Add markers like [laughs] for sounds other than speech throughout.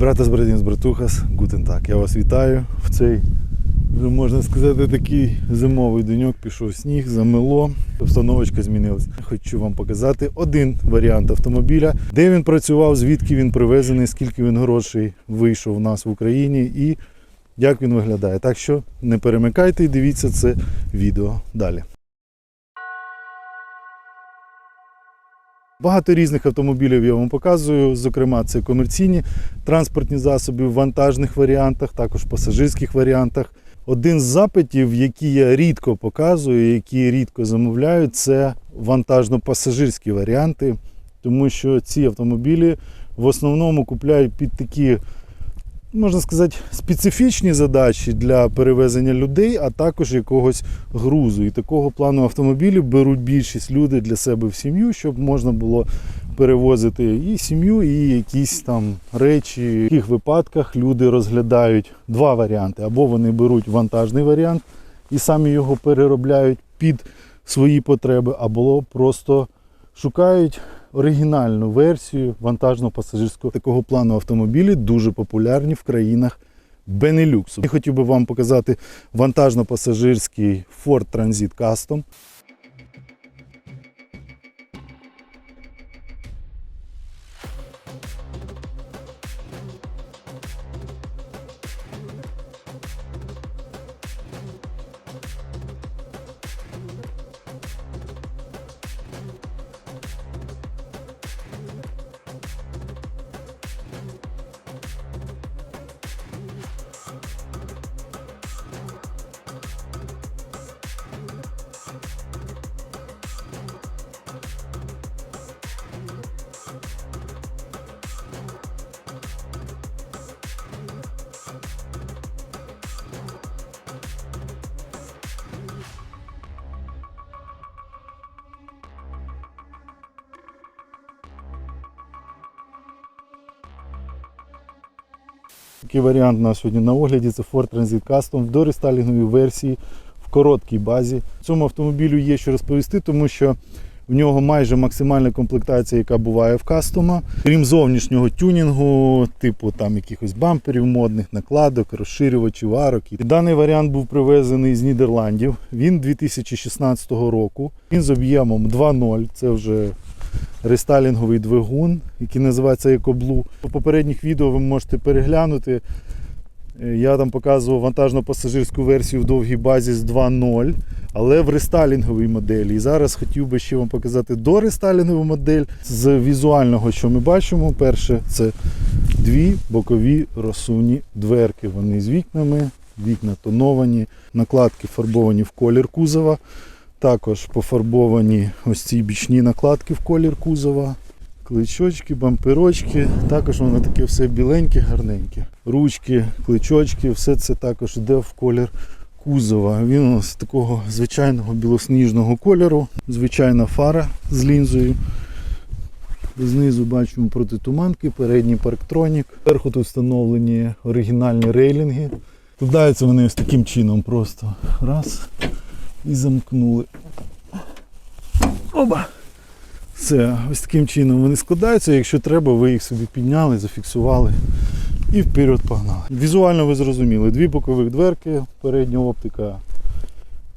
Братас, братінс, братухас, гутен так. Я вас вітаю в цей, можна сказати, такий зимовий деньок. Пішов сніг, замело, обстановочка змінилась. Хочу вам показати один варіант автомобіля, де він працював, звідки він привезений, скільки він грошей вийшов у нас в Україні і як він виглядає. Так що не перемикайте і дивіться це відео далі. Багато різних автомобілів я вам показую. Зокрема, це комерційні транспортні засоби в вантажних варіантах, також пасажирських варіантах. Один з запитів, які я рідко показую, які рідко замовляю, це вантажно-пасажирські варіанти, тому що ці автомобілі в основному купляють під такі, можна сказати, специфічні задачі для перевезення людей, а також якогось грузу. І такого плану автомобілів беруть більшість людей для себе в сім'ю, щоб можна було перевозити і сім'ю, і якісь там речі. В таких випадках люди розглядають два варіанти: або вони беруть вантажний варіант і самі його переробляють під свої потреби, або просто шукають оригінальну версію вантажно-пасажирського такого плану автомобілі, дуже популярні в країнах Бенелюксу. Я хотів би вам показати вантажно-пасажирський Ford Transit Custom. Такий варіант у нас сьогодні на огляді це Ford Transit Custom в дорестайлінговій версії в короткій базі. Цьому автомобілю є що розповісти, тому що в нього майже максимальна комплектація, яка буває в кастома. Крім зовнішнього тюнінгу, типу там якихось бамперів модних, накладок, розширювачів, арок. Даний варіант був привезений з Нідерландів. Він 2016 року. Він з об'ємом 2.0. Це вже рестайлінговий двигун, який називається EcoBlue. У попередніх відео ви можете переглянути. Е, Я там показував вантажно-пасажирську версію в довгій базі з 2.0, але в рестайлінговій моделі. І зараз хотів би ще вам показати дорестайлінгову модель з візуального, що ми бачимо. Перше, це дві бокові розсувні дверки. Вони з вікнами, вікна тоновані, накладки фарбовані в колір кузова. Також пофарбовані ось ці бічні накладки в колір кузова. Кличочки, бамперочки, також воно таке все біленьке, гарненьке. Ручки, кличочки, все це також йде в колір кузова. Він у нас такого звичайного білосніжного кольору, звичайна фара з лінзою. Знизу бачимо протитуманки, передній парктронік. Зверху тут встановлені оригінальні рейлінги. Складаються вони ось таким чином просто. Раз. І замкнули. Оба! Все, ось таким чином вони складаються. Якщо треба, ви їх собі підняли, зафіксували і вперед погнали. Візуально ви зрозуміли, дві бокових дверки, передня оптика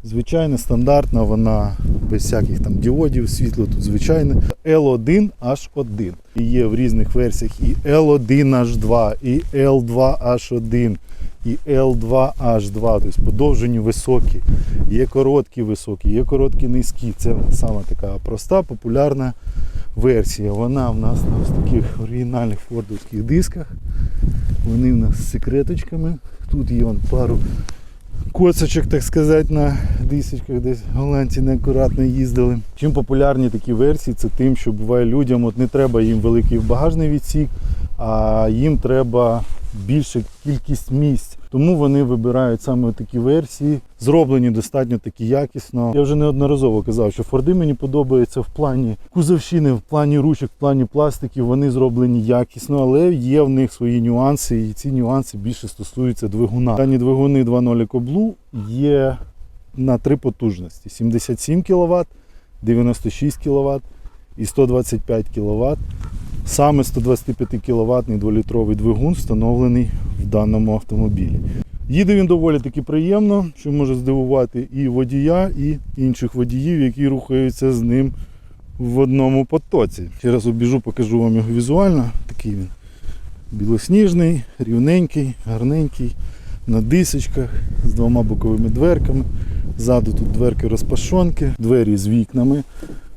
звичайна, стандартна, вона без всяких там діодів, світло тут звичайне. L1H1. І є в різних версіях і L1H2, і L2H1, і L2H2, тобто подовжені високі, є короткі високі, є короткі низькі. Це саме така проста, популярна версія. Вона в нас на таких оригінальних фордовських дисках. Вони в нас з секреточками. Тут є вон пару коцочок, так сказати, на дисочках, десь голландці неакуратно їздили. Чим популярні такі версії, це тим, що буває людям, от не треба їм великий багажний відсік, а їм треба більша кількість місць. Тому вони вибирають саме такі версії, зроблені достатньо такі якісно. Я вже неодноразово казав, що Форди мені подобаються в плані кузовщини, в плані ручок, в плані пластиків. Вони зроблені якісно, але є в них свої нюанси, і ці нюанси більше стосуються двигуна. Дані двигуни 2.0 EcoBlue є на три потужності: 77 кВт, 96 кВт і 125 кВт. Саме 125 кВт 2-літровий двигун встановлений в даному автомобілі. Їде він доволі таки приємно, що може здивувати і водія, і інших водіїв, які рухаються з ним в одному потоці. Ще раз обіжу, покажу вам його візуально. Такий він білосніжний, рівненький, гарненький, на дисочках, з двома боковими дверками. Ззаду тут дверки розпашонки, двері з вікнами,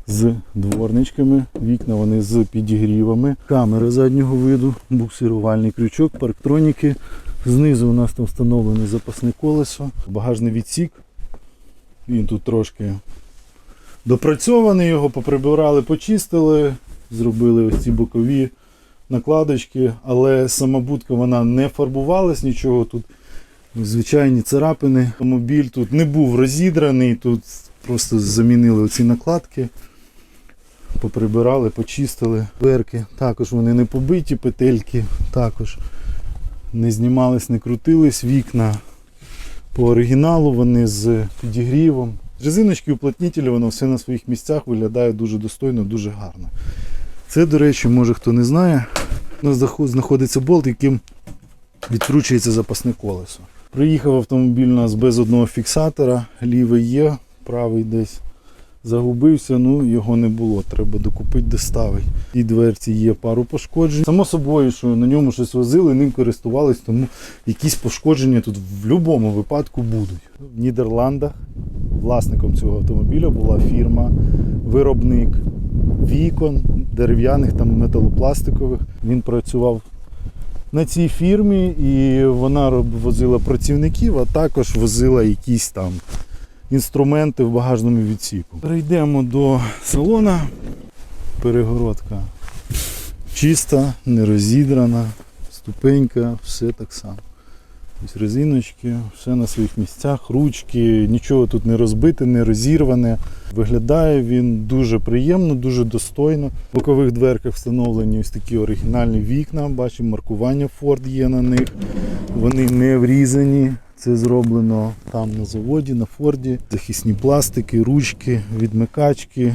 з дворничками. Вікна вони з підігрівами, камера заднього виду, буксирувальний крючок, парктроніки. Знизу у нас там встановлене запасне колесо, багажний відсік. Він тут трошки допрацьований, його поприбирали, почистили, зробили ось ці бокові накладочки, але сама будка вона не фарбувалась, нічого тут. Звичайні царапини. Автомобіль тут не був розідраний, тут просто замінили оці накладки, поприбирали, почистили. Дверки також вони не побиті, петельки також не знімались, не крутились. Вікна по оригіналу, вони з підігрівом. Резиночки уплотнітелі, воно все на своїх місцях виглядає дуже достойно, дуже гарно. Це, до речі, може хто не знає, у нас знаходиться болт, яким відкручується запасне колесо. Приїхав автомобіль у нас без одного фіксатора, лівий є, правий десь загубився, ну його не було, треба докупити, доставити. І дверці є пару пошкоджень. Само собою, що на ньому щось возили, ним користувались, тому якісь пошкодження тут в будь-якому випадку будуть. В Нідерландах власником цього автомобіля була фірма, виробник вікон, дерев'яних там металопластикових. Він працював на цій фірмі і вона возила працівників, а також возила якісь там інструменти в багажному відсіку. Перейдемо до салона. Перегородка чиста, не розідрана, ступенька, все так само. Ось резиночки, все на своїх місцях, ручки, нічого тут не розбите, не розірване. Виглядає він дуже приємно, дуже достойно. В бокових дверках встановлені ось такі оригінальні вікна. Бачимо, маркування Ford є на них. Вони не врізані. Це зроблено там на заводі, на Форді. Захисні пластики, ручки, відмикачки,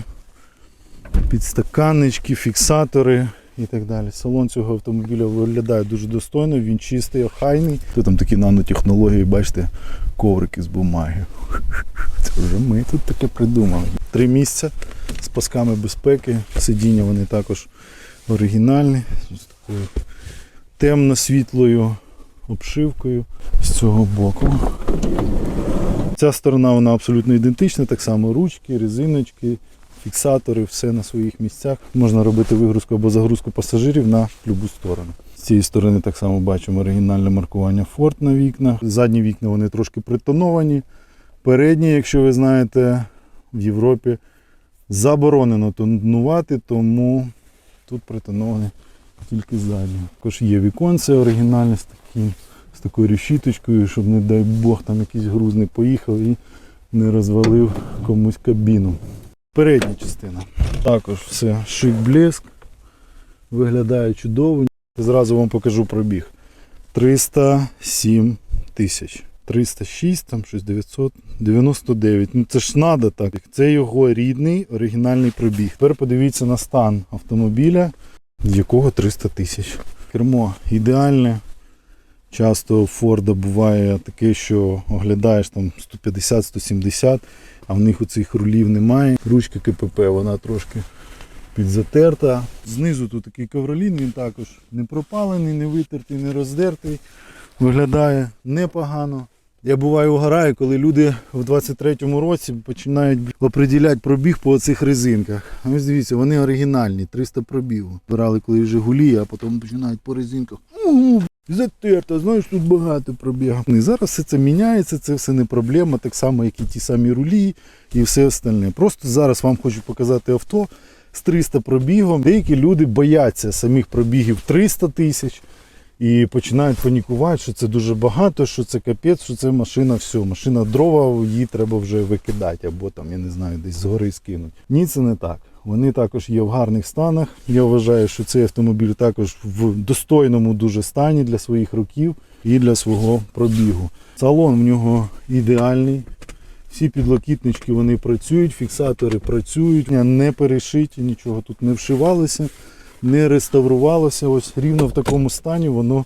підстаканнички, фіксатори і так далі. Салон цього автомобіля виглядає дуже достойно, він чистий, охайний. Тут там такі нанотехнології, бачите, коврики з бумаги. [laughs] Це вже ми тут таке придумали. Три місця з пасками безпеки. Сидіння вони також оригінальні, з такою темно-світлою обшивкою з цього боку. Ця сторона вона абсолютно ідентична, так само ручки, резиночки, фіксатори, все на своїх місцях. Можна робити вигрузку або загрузку пасажирів на будь-яку сторону. З цієї сторони так само бачимо оригінальне маркування Ford на вікнах. Задні вікна вони трошки притоновані. Передні, якщо ви знаєте, в Європі заборонено тонувати, тому тут притоновані тільки задні. Також є віконце оригінальне з таким, з такою решіточкою, щоб, не дай Бог, там якийсь груз не поїхав і не розвалив комусь кабіну. Передня частина. Також все шик блеск. Виглядає чудово. Зразу вам покажу пробіг. 307 тисяч. 306, там щось 999. Ну це ж надо так. Це його рідний оригінальний пробіг. Тепер подивіться на стан автомобіля, якого 300 тисяч. Кермо ідеальне. Часто у Форда буває таке, що оглядаєш там 150-170, а в них оцих рулів немає. Ручка КПП, вона трошки підзатерта. Знизу тут такий ковролін, він також не пропалений, не витертий, не роздертий. Виглядає непогано. Я буваю угораю, коли люди в 23-му році починають оприділяти пробіг по оцих резинках. Ось дивіться, вони оригінальні, 300 пробігу. Брали коли Жигулі, а потім починають по резинках. Затерта, знаєш, тут багато пробігів. І зараз все це міняється, це все не проблема, так само, як і ті самі рулі і все остальне. Просто зараз вам хочу показати авто з 300 пробігом. Деякі люди бояться самих пробігів 300 тисяч і починають панікувати, що це дуже багато, що це капець, що це машина, все, машина дрова, її треба вже викидати, або там, я не знаю, десь згори скинути. Ні, це не так. Вони також є в гарних станах. Я вважаю, що цей автомобіль також в достойному дуже стані для своїх років і для свого пробігу. Салон в нього ідеальний. Всі підлокітнички вони працюють, фіксатори працюють, не перешиті, нічого тут не вшивалося. не реставрувалося. Ось рівно в такому стані воно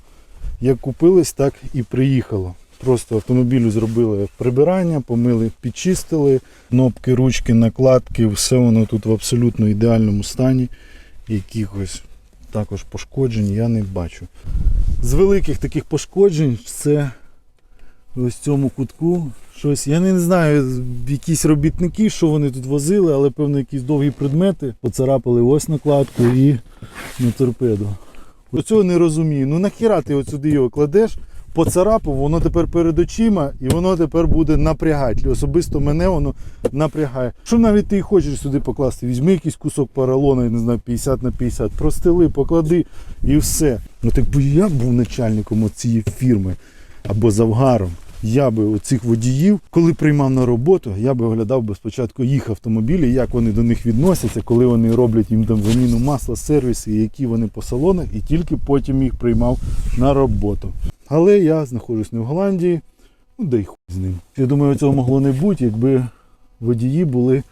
як купилось, так і приїхало. Просто автомобілю зробили прибирання, помили, підчистили, кнопки, ручки, накладки, все воно тут в абсолютно ідеальному стані. Якихось також пошкоджень я не бачу. З великих таких пошкоджень це ось в цьому кутку. Щось, я не знаю, якісь робітники, що вони тут возили, але певно якісь довгі предмети поцарапали ось накладку і на торпеду. До цього не розумію. Ну нахіра ти от сюди його кладеш, поцарапав, воно тепер перед очима і воно тепер буде напрягати. Особисто мене воно напрягає. Що навіть ти хочеш сюди покласти? Візьми якийсь кусок поролону, я не знаю, 50 на 50, простели, поклади і все. Ну так би я був начальником цієї фірми або завгаром. Я би оцих водіїв, коли приймав на роботу, я би оглядав би спочатку їх автомобілі, як вони до них відносяться, коли вони роблять їм там заміну масла, сервіси, які вони по салонах, і тільки потім їх приймав на роботу. Але я знаходжусь не в Голландії, ну да й хуй з ним. Я думаю, цього могло не бути, якби водії були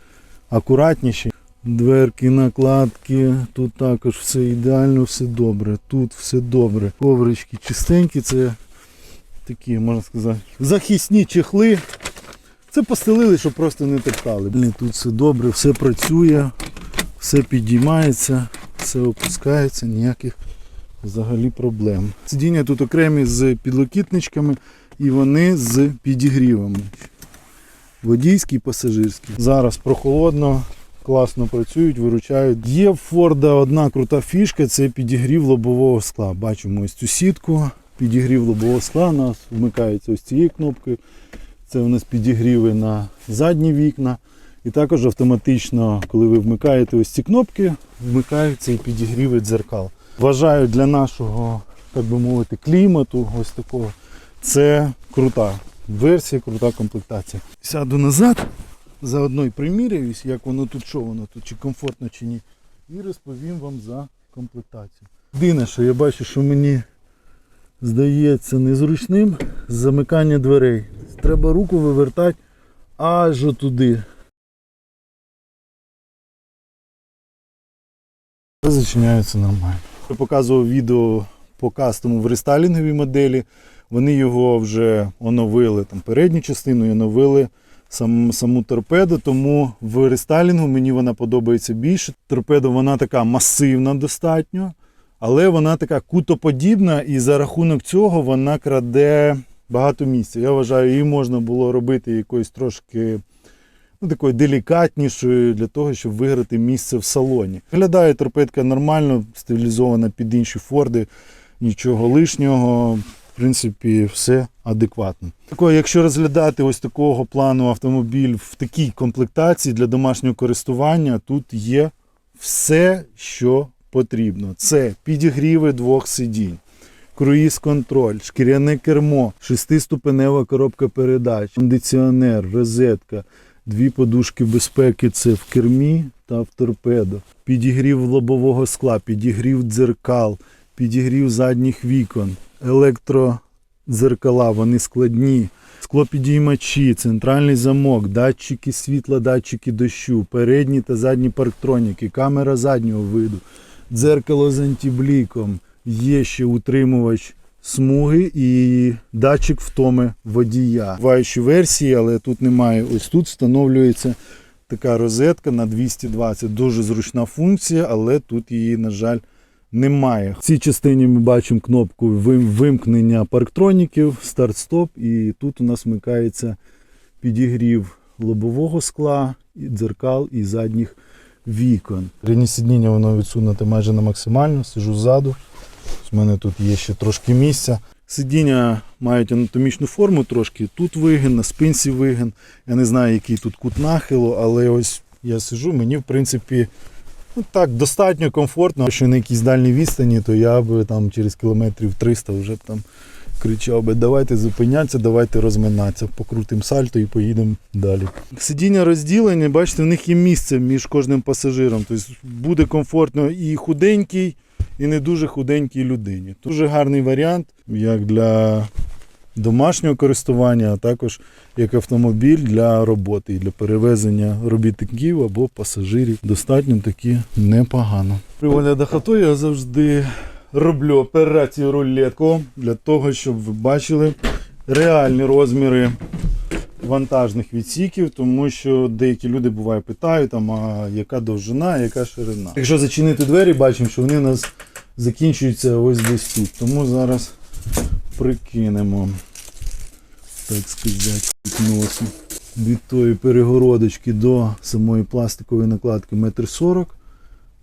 акуратніші. Дверки, накладки, тут також все ідеально, все добре. Тут все добре. Коврички чистенькі, це такі, можна сказати, захисні чехли. Це постелили, щоб просто не топтали. Блін, Тут все добре, все працює, все підіймається, все опускається, ніяких взагалі проблем. Сидіння тут окремі з підлокітничками і вони з підігрівами. Водійський, пасажирський. Зараз прохолодно, класно працюють, виручають. Є в Форда одна крута фішка це підігрів лобового скла. Бачимо ось цю сітку. Підігрів лобового скла у нас вмикається ось цією кнопкою. Це у нас підігріви на задні вікна. І також автоматично, коли ви вмикаєте ось ці кнопки, вмикаються і підігріви дзеркал. Вважаю для нашого, так би мовити, клімату, ось такого, це крута версія, крута комплектація. Сяду назад, заодно і приміряюсь, як воно тут, що воно тут, чи комфортно, чи ні. І розповім вам за комплектацію. Єдине, що я бачу, що мені здається незручним замикання дверей. Треба руку вивертати аж туди. Зачиняються нормально. Я показував відео по кастому в рестайлінговій моделі. Вони його вже оновили там передню частину і оновили сам, саму торпеду, тому в рестайлінгу мені вона подобається більше. Торпеда вона така масивна достатньо, але вона така кутоподібна і за рахунок цього вона краде багато місця. Я вважаю, її можна було робити якоюсь трошки ну, такою делікатнішою для того, щоб виграти місце в салоні. Виглядає торпедка нормально, стилізована під інші форди, нічого лишнього. В принципі, все адекватно. Тако, якщо розглядати ось такого плану автомобіль в такій комплектації для домашнього користування, тут є все, що потрібно. Це підігріви двох сидінь, круїз-контроль, шкіряне кермо, шестиступенева коробка передач, кондиціонер, розетка, дві подушки безпеки це в кермі та в торпедо, підігрів лобового скла, підігрів дзеркал, підігрів задніх вікон, електродзеркала, вони складні, склопідіймачі, центральний замок, датчики світла, датчики дощу, передні та задні парктроніки, камера заднього виду, дзеркало з антибліком, є ще утримувач смуги і датчик втоми водія. Буваючі версії, але тут немає. Ось тут встановлюється така розетка на 220. Дуже зручна функція, але тут її, на жаль, немає. В цій частині ми бачимо кнопку вимкнення парктроніків, старт-стоп, і тут у нас вмикається підігрів лобового скла, дзеркал і задніх вікон. Переднє сидіння воно відсунуте майже на максимально, сижу ззаду. У мене тут є ще трошки місця. Сидіння мають анатомічну форму трошки. Тут вигин, на спинці вигин. Я не знаю, який тут кут нахилу, але ось я сижу, мені в принципі ну, так достатньо комфортно. Якщо на якійсь дальній відстані, то я би там через кілометрів 300 вже б там кричав би, давайте зупинятися, давайте розминатися, покрутимо сальто і поїдемо далі. Сидіння розділені, бачите, в них є місце між кожним пасажиром. Тобто буде комфортно і худенький, і не дуже худенькій людині. Дуже гарний варіант, як для домашнього користування, а також як автомобіль для роботи і для перевезення робітників або пасажирів. Достатньо таки непогано. При оглядах авто я завжди роблю операцію рулетку для того, щоб ви бачили реальні розміри вантажних відсіків, тому що деякі люди буває питають, там, а яка довжина, яка ширина. Якщо зачинити двері, бачимо, що вони у нас закінчується ось десь тут. Тому зараз прикинемо, так сказати, носу. Від тої перегородочки до самої пластикової накладки 1,40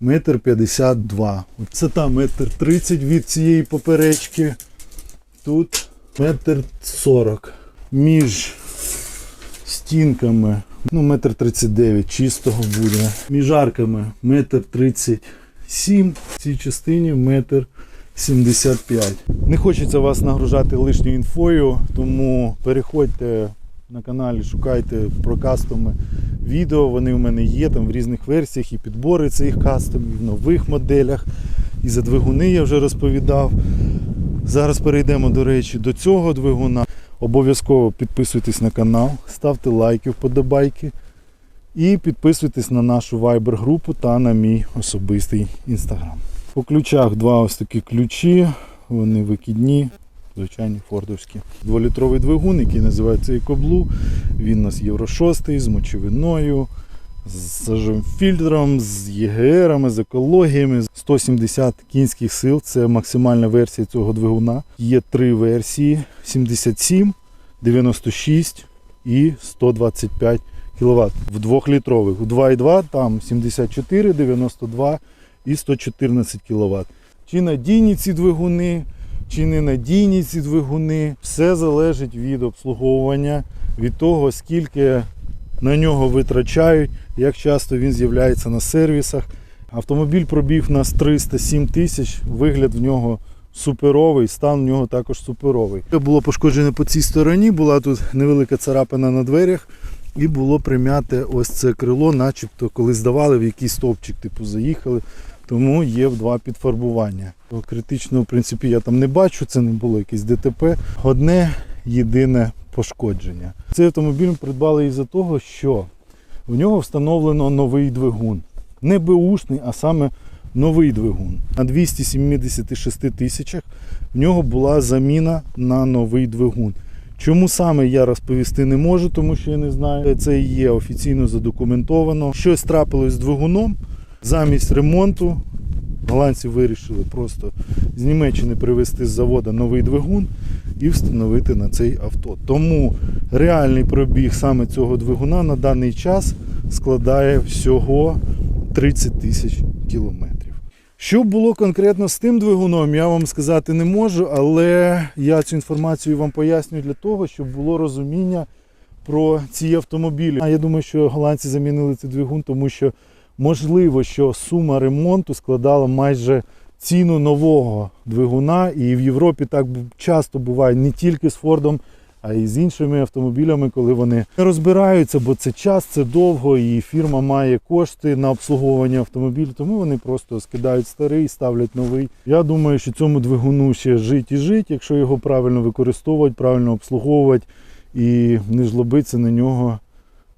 м, 1,52 м. Це там 1,30 м від цієї поперечки. Тут 1,40 м. Між стінками ну, 1,39 м чистого буде. Між арками 1,30 м. 7, в цій частині метр 75. Не хочеться вас нагружати лишньою інфою, тому переходьте на каналі, шукайте про кастоми відео. Вони в мене є там в різних версіях і підбори цих кастомів, в нових моделях. І за двигуни я вже розповідав. Зараз перейдемо, до речі, до цього двигуна. Обов'язково підписуйтесь на канал, ставте лайки, вподобайки. І підписуйтесь на нашу Viber групу та на мій особистий інстаграм. По ключах два ось такі ключі, вони викидні, звичайні фордовські. Дволітровий двигун, який називається EcoBlue. Він у нас Євро 6 з мочевиною, з фільтром, з ЄГРами, з екологіями. 170 кінських сил це максимальна версія цього двигуна. Є три версії: 77, 96 і 125 кВт. В двохлітрових. У 2,2 там 74, 92 і 114 кВт. Чи надійні ці двигуни, чи не надійні ці двигуни, все залежить від обслуговування, від того, скільки на нього витрачають, як часто він з'являється на сервісах. Автомобіль пробіг у нас 307 тисяч, вигляд в нього суперовий, стан в нього також суперовий. Було пошкоджено по цій стороні, була тут невелика царапина на дверях. І було примяте ось це крило, начебто, коли здавали в якийсь стовпчик, типу заїхали. Тому є два підфарбування. Критичного, в принципі, я там не бачу, це не було якесь ДТП. Одне єдине пошкодження. Цей автомобіль ми придбали із-за того, що в нього встановлено новий двигун. Не беушний, а саме новий двигун. На 276 тисячах в нього була заміна на новий двигун. Чому саме я розповісти не можу, тому що я не знаю. Це і є офіційно задокументовано. Щось трапилось з двигуном. Замість ремонту голландці вирішили просто з Німеччини привезти з заводу новий двигун і встановити на цей авто. Тому реальний пробіг саме цього двигуна на даний час складає всього 30 тисяч кілометрів. Що було конкретно з тим двигуном, я вам сказати не можу, але я цю інформацію вам пояснюю для того, щоб було розуміння про ці автомобілі. А я думаю, що голландці замінили цей двигун, тому що можливо, що сума ремонту складала майже ціну нового двигуна. І в Європі так часто буває не тільки з Фордом, а й з іншими автомобілями, коли вони не розбираються, бо це час, це довго, і фірма має кошти на обслуговування автомобіля, тому вони просто скидають старий, ставлять новий. Я думаю, що цьому двигуну ще жить і жить, якщо його правильно використовувати, правильно обслуговувати і не жлобитися на нього,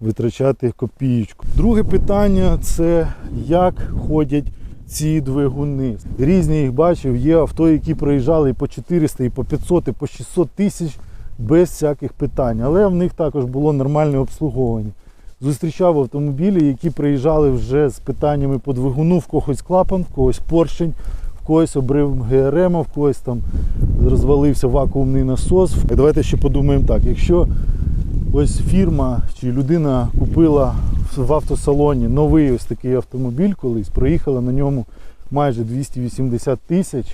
витрачати копієчку. Друге питання це як ходять. Ці двигуни. Різні їх бачив, є авто, які проїжджали і по 400, і по 500, і по 600 тисяч без всяких питань. Але в них також було нормальне обслуговування. Зустрічав автомобілі, які приїжджали вже з питаннями по двигуну, в когось клапан, в когось поршень, в когось обрив ГРМ, в когось там розвалився вакуумний насос. І давайте ще подумаємо так, якщо ось фірма чи людина купила в автосалоні новий ось такий автомобіль колись, проїхала на ньому майже 280 тисяч.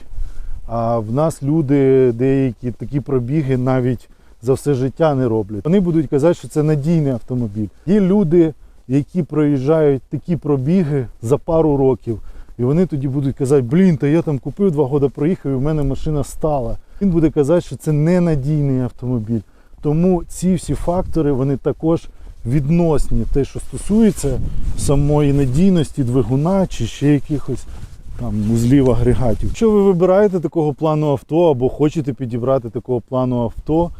А в нас люди деякі такі пробіги навіть за все життя не роблять. Вони будуть казати, що це надійний автомобіль. Є люди, які проїжджають такі пробіги за пару років. І вони тоді будуть казати, блін, та я там купив два роки проїхав і в мене машина стала. Він буде казати, що це ненадійний автомобіль. Тому ці всі фактори вони також відносні, те, що стосується самої надійності двигуна чи ще якихось там узлів агрегатів. Якщо ви вибираєте такого плану авто або хочете підібрати такого плану авто,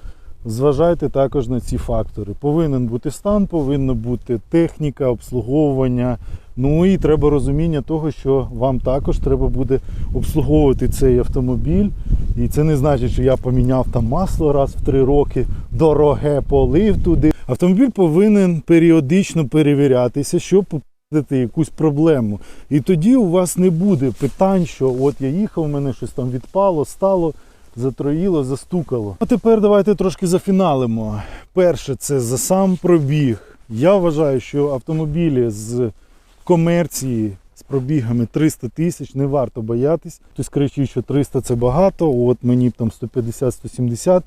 Зважайте також на ці фактори. Повинен бути стан, повинна бути техніка, обслуговування. Ну і треба розуміння того, що вам також треба буде обслуговувати цей автомобіль. І це не значить, що я поміняв там масло раз в три роки, дороге полив туди. Автомобіль повинен періодично перевірятися, щоб попередити якусь проблему. І тоді у вас не буде питань, що от я їхав, у мене щось там відпало, стало затроїло, застукало. А тепер давайте трошки зафіналимо. Перше, це за сам пробіг. Я вважаю, що автомобілі з комерції з пробігами 300 тисяч не варто боятись. Хтось кричить, що 300 це багато, от мені б там 150-170.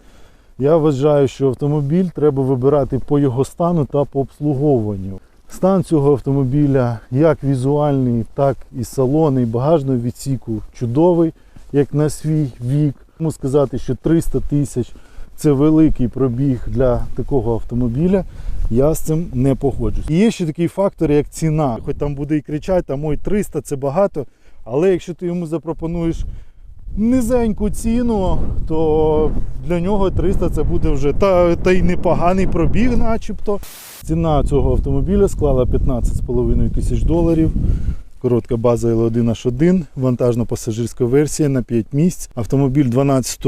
Я вважаю, що автомобіль треба вибирати по його стану та по обслуговуванню. Стан цього автомобіля, як візуальний, так і салони, і багажного відсіку чудовий, як на свій вік. Можу сказати, що 300 тисяч це великий пробіг для такого автомобіля. Я з цим не погоджуюсь. І є ще такий фактор, як ціна. Хоч там буде і кричати, там ой, 300 це багато. Але якщо ти йому запропонуєш низеньку ціну, то для нього 300 це буде вже та, та й непоганий пробіг, начебто. Ціна цього автомобіля склала 15,5 тисяч доларів. Коротка база L1H1, вантажна пасажирська версія на 5 місць. Автомобіль 12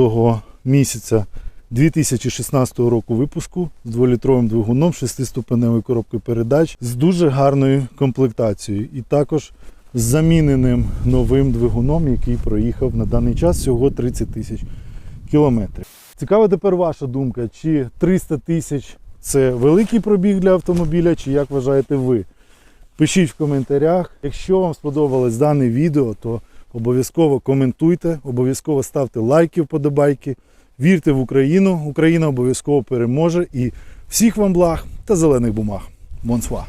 місяця 2016 року випуску з 2-літровим двигуном, 6-ступеневою коробкою передач з дуже гарною комплектацією. І також з заміненим новим двигуном, який проїхав на даний час всього 30 тисяч кілометрів. Цікава тепер ваша думка, чи 300 тисяч це великий пробіг для автомобіля, чи як вважаєте ви? Пишіть в коментарях. Якщо вам сподобалось дане відео, то обов'язково коментуйте, обов'язково ставте лайки, вподобайки. Вірте в Україну, Україна обов'язково переможе і всіх вам благ та зелених бумаг. Бонсва!